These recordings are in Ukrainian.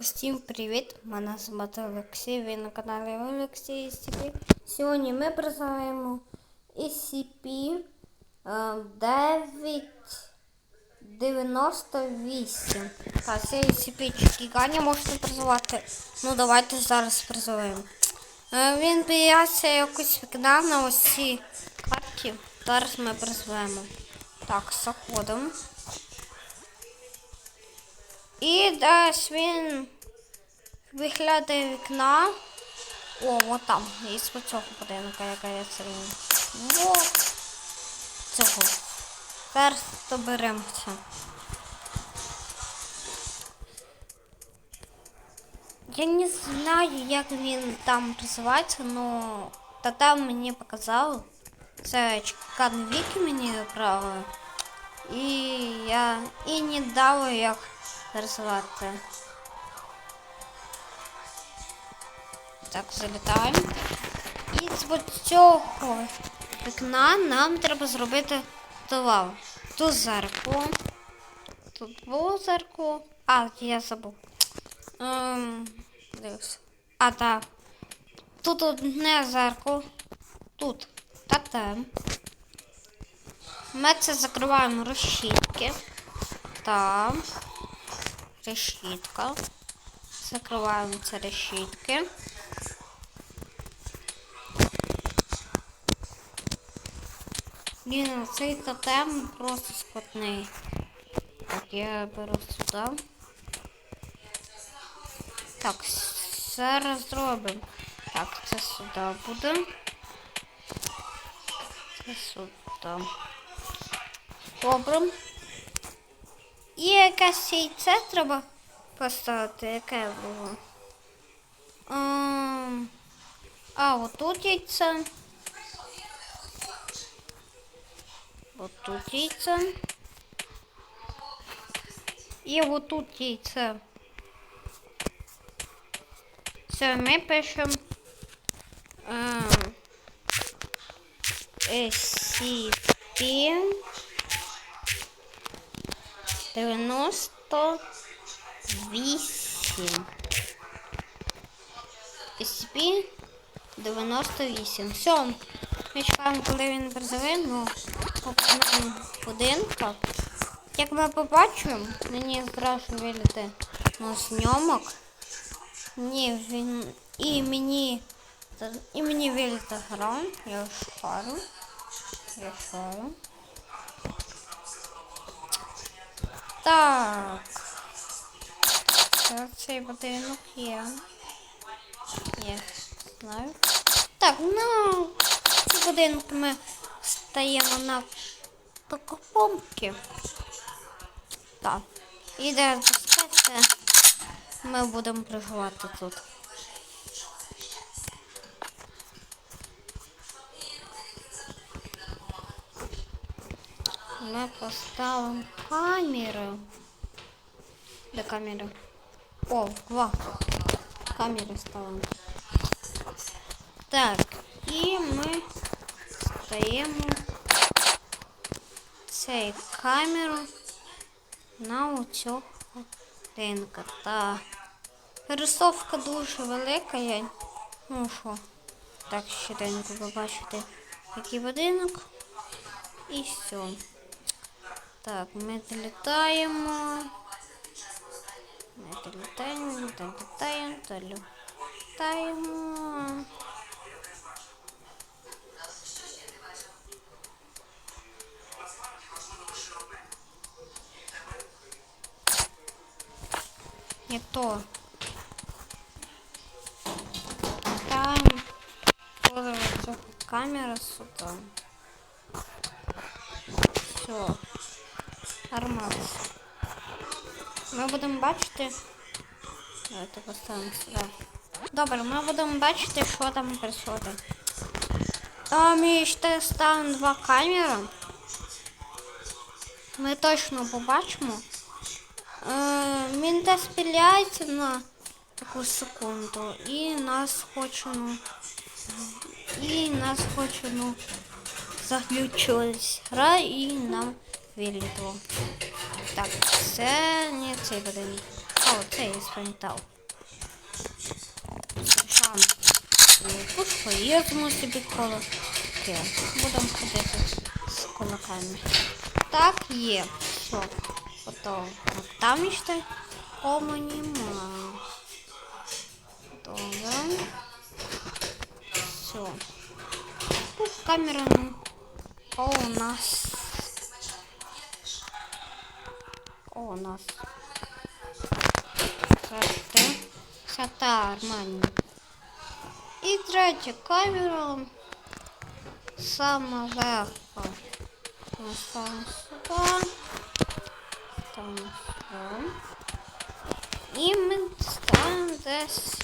Усім привіт! Мене звати Олексій, ви на каналі Олексій SCP. Сьогодні ми признаємо SCP е, 998. Так, це SCP Чекігані можете призивати. Ну давайте зараз призиваємо. Е, Він боявся якось вікна на ось цій. Зараз ми призвемо. Так, заходимо. І десь він виглядає вікна. О, от там. Із цього будинка, яка я сьогодні. Вот. Цього. Зараз доберемося. Я не знаю, як він там називається, но тоді мені показали. Це чекан віки мені правили. І я і не дали як розвивати. Так, залітаємо. І з цього вікна нам треба зробити товар. Тут зеркало. Тут було зеркало. А, я забув. Ем, дивись. А, так. Тут одне зеркало. Тут. Та там. Ми це закриваємо розщітки. Там. Решітка. Закриваємо ці решітки. Блін, цей тотем просто складний. Так, я беру сюди. Так, зараз зробимо. Так, це сюди буде. Це сюди. Добре. І якесь ще треба поставити, яке було. Ем, а, отут яйце. Отут яйце. І отут яйце. Все, ми пишемо. Ем, SCP 90 8. SCP 98. Все, ми чекаємо, коли він призовий, ну починаємо будинка. Як ми побачимо, мені краще виліти на знімок. Ні, він... І мені... І мені виліта гра. Я шару. Я шару. Так. Так, цей будинок є. Є, знаю. Так, ну цей будинок ми стаємо на покупки. Так. І де ми будемо проживати тут. Ми поставимо камеру. Де камера? О, два. Камери ставимо. Так, і ми стаємо цей камеру на оцього ринка. Та пересовка дуже велика. Я... Ну що, так щоденько побачите, який будинок. І все. Так, ми долітаємо. Ми долітаємо, долітаємо, долітаємо. Не то. Там коли ця камера сюди. Все. Нормально. Ми будемо бачити. Давайте поставимо сюди. Добре, ми будемо бачити, що там происходит. А ми ще ставимо два камери. Ми точно побачимо. Е, Він десь піляється на таку секунду і нас хоче, ну, і нас хоче, ну, заглючилась гра і нам вилітло. Так, це не цей будинок. оце я спам'ятав. Сержант. Пушку, і я візьму собі кулаки. Будемо ходити з кулаками. Так, є. Все. Готово. От там ще кому нема. Добре. Все. Тут камера ну. О, у нас. О, у нас. Це все нормально. І третя камера. Саме легко. Ми ставимо сюди. Там сюди. І ми ставимо десь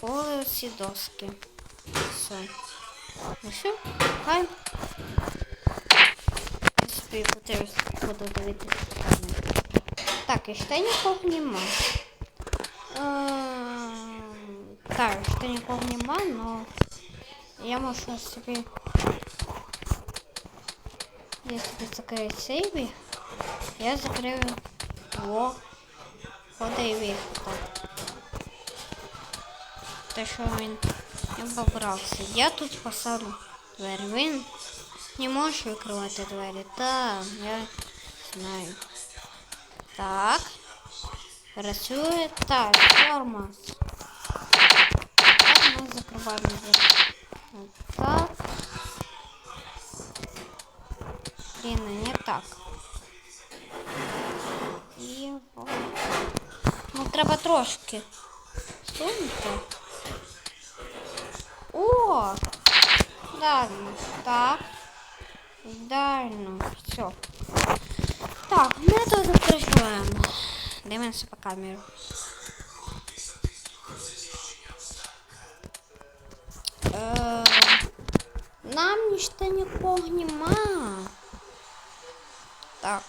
коли ці доски. Все. Ну все, хай. Собі потрібно буду дивитися камеру. Так, і ще нікого нема. Ем, Так, ще нікого нема, но я можу собі. Я собі закрию сейві. Я закрию во ходи і виходу. Те, що він не побрався. Я тут поставлю двері. Він не може відкривати двері. Так, я знаю. Так. Працює так, тормоз. Так, ми закриваємо двері. Так. Блін, не так. І... о. Ну, треба трошки сунути. О! Ладно, так. Ідеально. Все. Так, ми тут проживаємо. Дивимося по камеру. Е, Нам ніщо нікого нема. Так.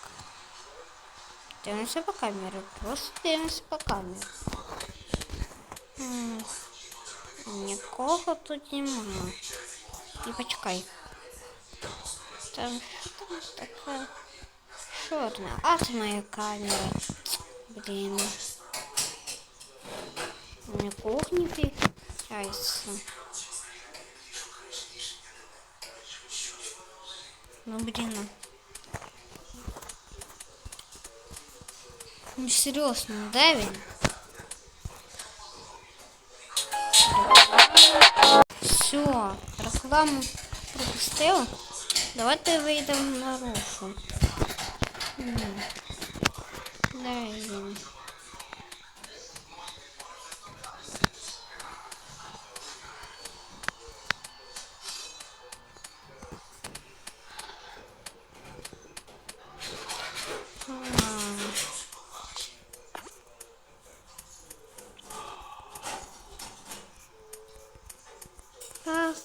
Дивимося по камеру. Просто дивимося по камеру. М, Нікого тут нема. І почекай. Там що там таке чорне? А це моя камера. Блін. Нікого не включається. Ну блін. Ну серйозно, де він? Все, рекламу пропустила. Давайте вийдемо. Де він?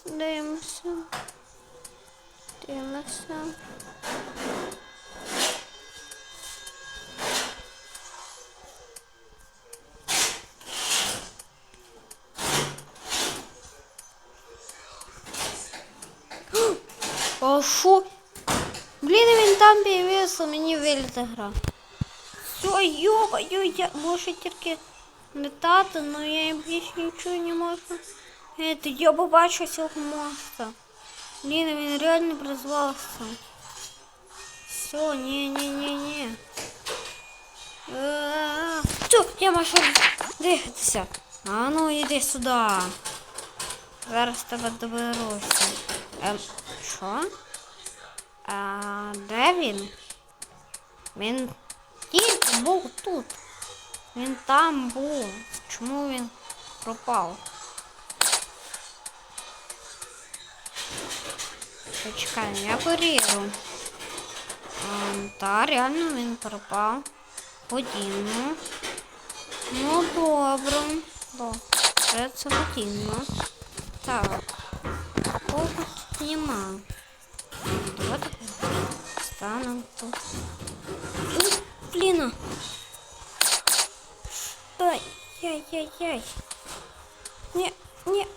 Дивимося. Дивимося. О, фу. Блін, він там появився, мені виліта гра. Все, йо-йо, я можу тільки летати, але я більше нічого не можу. Это, я побачив цього монстра. Блін, він реально призвався. Все, ні. Все, я можу дихатися. А ну, іди сюди. Зараз тебе доберуся. Ем, що? А, де він? Він тільки був тут. Він там був. Чому він пропав? Почекай, я перевірю. Ем, Та, реально він пропав. Годину. Ну, добре. Добре, це годину. Так. Кого тут нема? Давайте станемо тут. Ух, блін. Ай, яй-яй-яй. Ні, ні.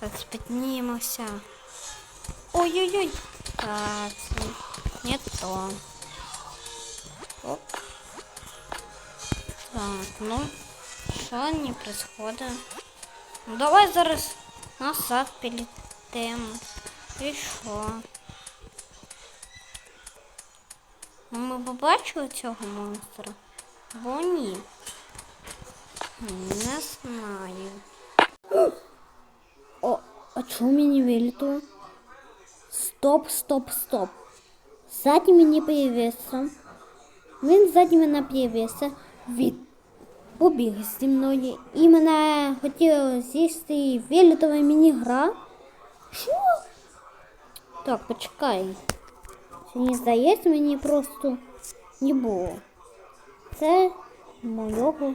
Так, піднімемося. Ой-ой-ой. Так, не то. Оп. Так, ну, що не происходит? Ну, давай зараз назад полетим. І що? Ну, ми побачили цього монстра? Бо ні. Не знаю. О, а чому мені вилітало? Стоп, стоп, стоп. Ззаді мені появився. Він ззаді мене появився. Від побіг зі мною. І мене хотіла з'їсти і вилітова мені гра. Що? Так, почекай. Це не здається, мені просто не було. Це мого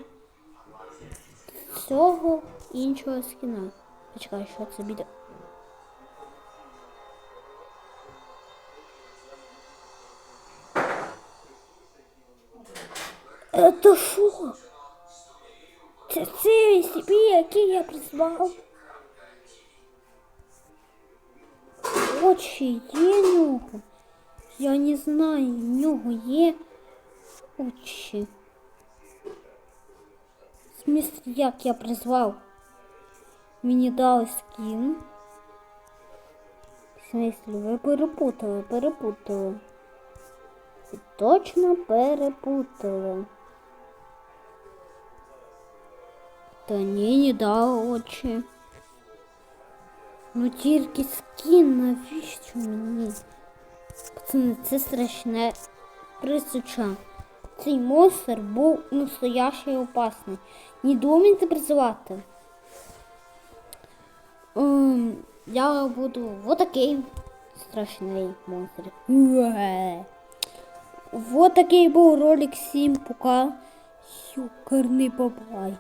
цього іншого скіна. Почекай, що це буде. Это що? Це цей собі, який я призвав. Очі є в нього. Я не знаю, в нього є очі. В смысле, як я призвав? Мені дали скін. В смысле, ви перепутали, перепутали. Ви точно перепутали. Та ні, не дали очі. Ну тільки скін, навіщо мені? Пацани, це страшне присуча. Цей монстр був настоящий опасний. Не думайте призивати. Ем, я буду вот такий страшний монстр. Вот такий був ролик. Всім пока. Юкарний бабай.